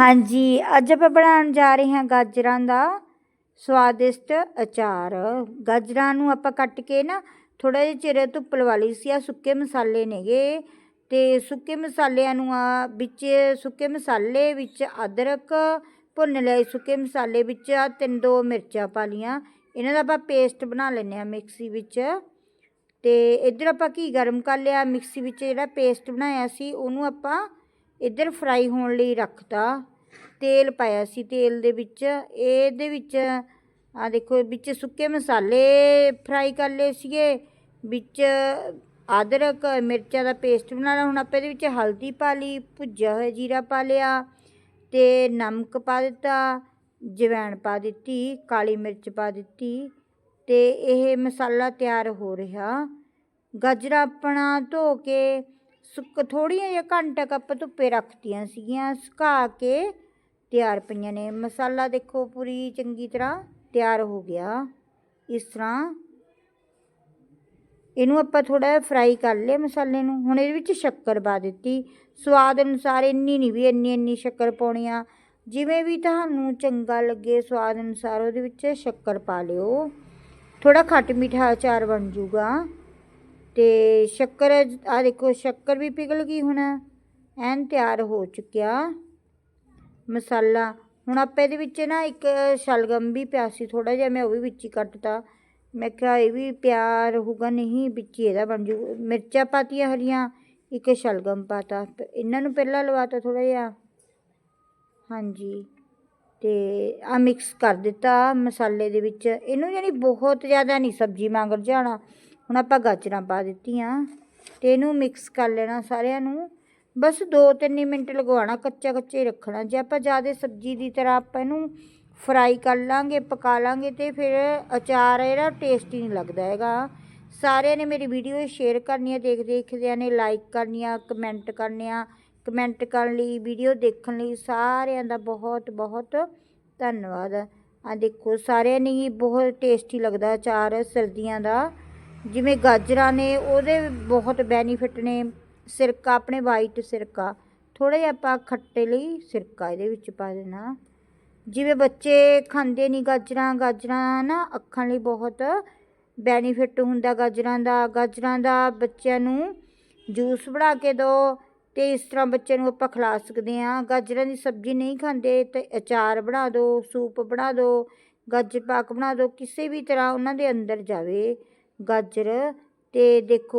ਹਾਂਜੀ। ਅੱਜ ਆਪਾਂ ਬਣਾਉਣ ਜਾ ਰਹੇ ਹਾਂ ਗਾਜਰਾਂ ਦਾ ਸਵਾਦਿਸ਼ਟ ਅਚਾਰ। ਗਾਜਰਾਂ ਨੂੰ ਆਪਾਂ ਕੱਟ ਕੇ ਨਾ ਥੋੜਾ ਜਿਹਾ ਚਿਰ ਧੁੱਪ ਲਵਾ ਲਈ ਸੀ ਆ ਸੁੱਕੇ ਮਸਾਲੇ ਨੇਗੇ। ਤੇ ਸੁੱਕੇ ਮਸਾਲਿਆਂ ਨੂੰ ਆ ਵਿੱਚ, ਸੁੱਕੇ ਮਸਾਲੇ ਵਿੱਚ ਅਦਰਕ ਭੁੰਨ ਲਏ ਸੁੱਕੇ ਮਸਾਲੇ ਵਿੱਚ ਆ ਤਿੰਨ ਦੋ ਮਿਰਚਾਂ ਪਾ ਲੀਆਂ ਇਹਨਾਂ ਦਾ ਆਪਾਂ ਪੇਸਟ ਬਣਾ ਲੈਂਦੇ ਆ ਮਿਕਸੀ ਵਿੱਚ। ਤੇ ਇੱਧਰ ਆਪਾਂ ਘੀ ਗਰਮ ਕਰ ਲਿਆ। ਮਿਕਸੀ ਵਿੱਚ ਜਿਹੜਾ ਪੇਸਟ ਬਣਾਇਆ ਸੀ, ਉਹਨੂੰ ਆਪਾਂ ਇੱਧਰ ਫਰਾਈ ਹੋਣ ਲਈ ਰੱਖਤਾ। ਤੇਲ ਪਾਇਆ ਸੀ ਤੇਲ ਦੇ ਵਿੱਚ। ਇਹਦੇ ਵਿੱਚ ਆ ਦੇਖੋ, ਵਿੱਚ ਸੁੱਕੇ ਮਸਾਲੇ ਫਰਾਈ ਕਰ ਲਏ ਸੀਗੇ। ਵਿੱਚ ਅਦਰਕ, ਮਿਰਚਾਂ ਦਾ ਪੇਸਟ ਬਣਾ ਲਿਆ ਹੁਣ ਆਪਾਂ ਇਹਦੇ ਵਿੱਚ ਹਲਦੀ ਪਾ ਲਈ, ਭੁੱਜਿਆ ਹੋਇਆ ਜੀਰਾ ਪਾ ਲਿਆ ਤੇ ਨਮਕ ਪਾ ਦਿੱਤਾ, ਜਵੈਣ ਪਾ ਦਿੱਤੀ, ਕਾਲੀ ਮਿਰਚ ਪਾ ਦਿੱਤੀ ਤੇ ਇਹ ਮਸਾਲਾ ਤਿਆਰ ਹੋ ਰਿਹਾ। ਗਾਜਰਾਂ ਆਪਣਾ ਧੋ ਕੇ ਸੁੱਕ ਥੋੜ੍ਹੀਆਂ ਜਿਹਾ ਘੰਟਾ ਕੱਪ ਧੁੱਪੇ ਰੱਖਤੀਆਂ ਸੀਗੀਆਂ, ਸੁਕਾ ਕੇ ਤਿਆਰ ਪਈਆਂ ਨੇ। ਮਸਾਲਾ ਦੇਖੋ ਪੂਰੀ ਚੰਗੀ ਤਰ੍ਹਾਂ ਤਿਆਰ ਹੋ ਗਿਆ। ਇਸ ਤਰ੍ਹਾਂ ਇਹਨੂੰ ਆਪਾਂ ਥੋੜਾ ਫਰਾਈ ਕਰ ਲਿਆ ਮਸਾਲੇ ਨੂੰ। ਹੁਣ ਇਹਦੇ ਵਿੱਚ ਸ਼ੱਕਰ ਪਾ ਦਿੱਤੀ। ਸਵਾਦ ਅਨੁਸਾਰ ਇੰਨੀ ਨਹੀਂ ਵੀ ਇੰਨੀ ਇੰਨੀ ਸ਼ੱਕਰ ਪਾਉਣੀ ਆ। ਜਿਵੇਂ ਵੀ ਤੁਹਾਨੂੰ ਚੰਗਾ ਲੱਗੇ ਸਵਾਦ ਅਨੁਸਾਰ ਉਹਦੇ ਵਿੱਚ ਸ਼ੱਕਰ ਪਾ ਲਿਓ। ਥੋੜਾ ਖੱਟ ਮਿੱਠਾ ਅਚਾਰ ਬਣ ਜੂਗਾ ਤੇ ਸ਼ੱਕਰ ਆ ਦੇਖੋ, ਸ਼ੱਕਰ ਵੀ ਪਿਘਲ ਗਈ ਹੁਣ। ਐਨ ਤਿਆਰ ਹੋ ਚੁੱਕਿਆ ਮਸਾਲਾ। ਹੁਣ ਆਪਾਂ ਇਹਦੇ ਵਿੱਚ ਨਾ ਇੱਕ ਸ਼ਲਗਮ ਵੀ ਪਿਆ ਸੀ ਥੋੜਾ ਜਿਹਾ ਮੈਂ ਉਹ ਵੀ ਵਿੱਚ ਹੀ ਕੱਟਤਾ। ਮੈਂ ਕਿਹਾ ਇਹ ਵੀ ਪਿਆ ਰਹੂਗਾ ਨਹੀਂ ਵਿੱਚ ਹੀ ਇਹਦਾ ਬਣ ਜੂ। ਮਿਰਚਾਂ ਪਾਤੀਆਂ ਹਰੀਆਂ, ਇੱਕ ਸ਼ਲਗਮ ਪਾਤਾ। ਪ- ਇਹਨਾਂ ਨੂੰ ਪਹਿਲਾਂ ਲਵਾਤਾ ਥੋੜਾ ਜਿਹਾ। ਹਾਂਜੀ। ਤੇ ਆ ਮਿਕਸ ਕਰ ਦਿੱਤਾ ਮਸਾਲੇ ਦੇ ਵਿੱਚ। ਇਹਨੂੰ ਯਾਨੀ ਬਹੁਤ ਜ਼ਿਆਦਾ ਨਹੀਂ ਸਬਜ਼ੀ ਮੰਗਰ ਜਾਣਾ ਹੁਣ ਆਪਾਂ ਗਾਜਰਾਂ ਪਾ ਦਿੱਤੀਆਂ। ਤੇ ਇਹਨੂੰ ਮਿਕਸ ਕਰ ਲੈਣਾ ਸਾਰਿਆਂ ਨੂੰ। ਬਸ 2-3 ਮਿੰਟ ਲਗਵਾਉਣਾ, ਕੱਚਾ ਕੱਚਾ ਹੀ ਰੱਖਣਾ। ਜੇ ਆਪਾਂ ਜ਼ਿਆਦਾ ਸਬਜ਼ੀ ਦੀ ਤਰ੍ਹਾਂ ਆਪਾਂ ਇਹਨੂੰ ਫਰਾਈ ਕਰ ਲਾਂਗੇ, ਪਕਾ ਲਾਂਗੇ ਤੇ ਫਿਰ ਅਚਾਰ ਇਹਦਾ ਟੇਸਟੀ ਨਹੀਂ ਲੱਗਦਾ ਹੈਗਾ। ਸਾਰਿਆਂ ਨੇ ਮੇਰੀ ਵੀਡੀਓ ਸ਼ੇਅਰ ਕਰਨੀ ਹੈ, ਦੇਖ ਦੇਖਦਿਆਂ ਨੇ ਲਾਈਕ ਕਰਨੀ ਆ ਕਮੈਂਟ ਕਰਨੇ ਆ। ਕਮੈਂਟ ਕਰਨ ਲਈ ਵੀਡੀਓ ਦੇਖਣ ਲਈ ਸਾਰਿਆਂ ਦਾ ਬਹੁਤ ਬਹੁਤ ਧੰਨਵਾਦ। ਆ ਦੇਖੋ, ਸਾਰਿਆਂ ਨੇ ਹੀ ਬਹੁਤ ਟੇਸਟੀ ਲੱਗਦਾ ਅਚਾਰ, ਸਰਦੀਆਂ ਦਾ। ਜਿਵੇਂ ਗਾਜਰਾਂ ਨੇ, ਉਹਦੇ ਬਹੁਤ ਬੈਨੀਫਿਟ ਨੇ। ਸਿਰਕਾ, ਆਪਣੇ ਵਾਈਟ ਸਿਰਕਾ। ਥੋੜਾ ਜਿਹਾ ਆਪਾਂ ਖੱਟੇ ਲਈ ਸਿਰਕਾ ਇਹਦੇ ਵਿੱਚ ਪਾ ਦੇਣਾ। ਜਿਵੇਂ ਬੱਚੇ ਖਾਂਦੇ ਨਹੀਂ ਗਾਜਰਾਂ ਗਾਜਰਾਂ ਨਾ ਅੱਖਾਂ ਲਈ ਬਹੁਤ ਬੈਨੀਫਿਟ ਹੁੰਦਾ ਗਾਜਰਾਂ ਦਾ। ਗਾਜਰਾਂ ਦਾ ਬੱਚਿਆਂ ਨੂੰ ਜੂਸ ਬਣਾ ਕੇ ਦਿਓ ਤੇ ਇਸ ਤਰ੍ਹਾਂ ਬੱਚੇ ਨੂੰ ਆਪਾਂ ਖਿਲਾ ਸਕਦੇ ਹਾਂ। ਗਾਜਰਾਂ ਦੀ ਸਬਜ਼ੀ ਨਹੀਂ ਖਾਂਦੇ ਤੇ ਅਚਾਰ ਬਣਾ ਦਿਓ ਸੂਪ ਬਣਾ ਦਿਓ ਗਾਜਰ ਪਾਕ ਬਣਾ ਦਿਓ ਕਿਸੇ ਵੀ ਤਰ੍ਹਾਂ ਉਹਨਾਂ ਦੇ ਅੰਦਰ ਜਾਵੇ। ਗਾਜਰ ਤੇ ਦੇਖੋ